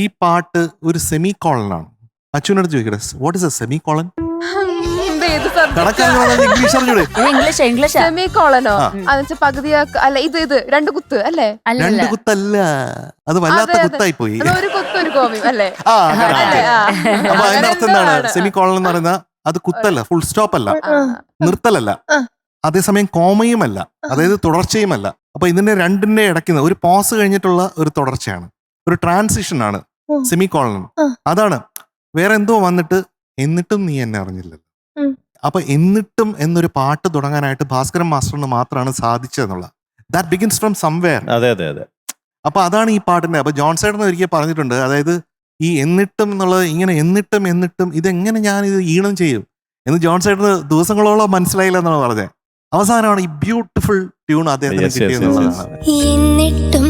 ഈ പാട്ട് ഒരു സെമി ആണ് അച്ഛനോട് ചോദിക്കട്ടെ what is a semi colon English അറിഞ്ഞൂടെ? ഇംഗ്ലീഷ് ഇംഗ്ലീഷ് സെമി കോളനോ അല്ല ഇത് ഇത് രണ്ട് കുത്ത് അല്ലേ? രണ്ട് കുത്തല്ല. അത് വല്ലാത്ത. കുത്തായി പോയി ഒരു കുത്ത് ഒരു അല്ലേ. അപ്പൊ അതിന്റെ അർത്ഥം എന്താണ്? സെമി കോളൻ എന്ന് പറയുന്ന അത് കുത്തല്ല ഫുൾ സ്റ്റോപ്പ് അല്ല. നിർത്തലല്ല. അതേസമയം കോമയുമല്ല. അതായത് തുടർച്ചയുമല്ല. അപ്പൊ ഇതിന്റെ രണ്ടിന്റെ ഇടയ്ക്കുന്ന ഒരു പോസ് കഴിഞ്ഞിട്ടുള്ള ഒരു തുടർച്ചയാണ്. ഒരു ട്രാൻസിഷൻ ആണ്. സെമി കോളൻ അതാണ്. വേറെ എന്തോ വന്നിട്ട് എന്നിട്ടും നീ എന്നെ അറിഞ്ഞില്ലല്ലോ. അപ്പൊ എന്നിട്ടും എന്നൊരു പാട്ട് തുടങ്ങാനായിട്ട് ഭാസ്കരൻ മാസ്റ്ററിന് മാത്രമാണ് സാധിച്ചതെന്നുള്ള. ദാറ്റ് ബിഗിൻസ് ഫ്രം സംവെയർ അതെ അതെ അതെ. അപ്പൊ അതാണ് ഈ പാട്ടിന്റെ അപ്പൊ ജോൺ സൈഡൻ ഒരിക്കൽ പറഞ്ഞിട്ടുണ്ട് അതായത് ഈ എന്നിട്ടും എന്നുള്ളത് ഇങ്ങനെ എന്നിട്ടും എന്നിട്ടും ഇതെങ്ങനെ ഞാൻ ഇത് ഈണം ചെയ്യും എന്ന് ജോൺ സൈഡന് ദിവസങ്ങളോളം മനസ്സിലായില്ല എന്നാണ് പറഞ്ഞത്. അവസാനമാണ് ഈ ബ്യൂട്ടിഫുൾ ട്യൂൺ അദ്ദേഹത്തിന്. കിട്ടിയെന്നുള്ളതാണ് എന്നിട്ടും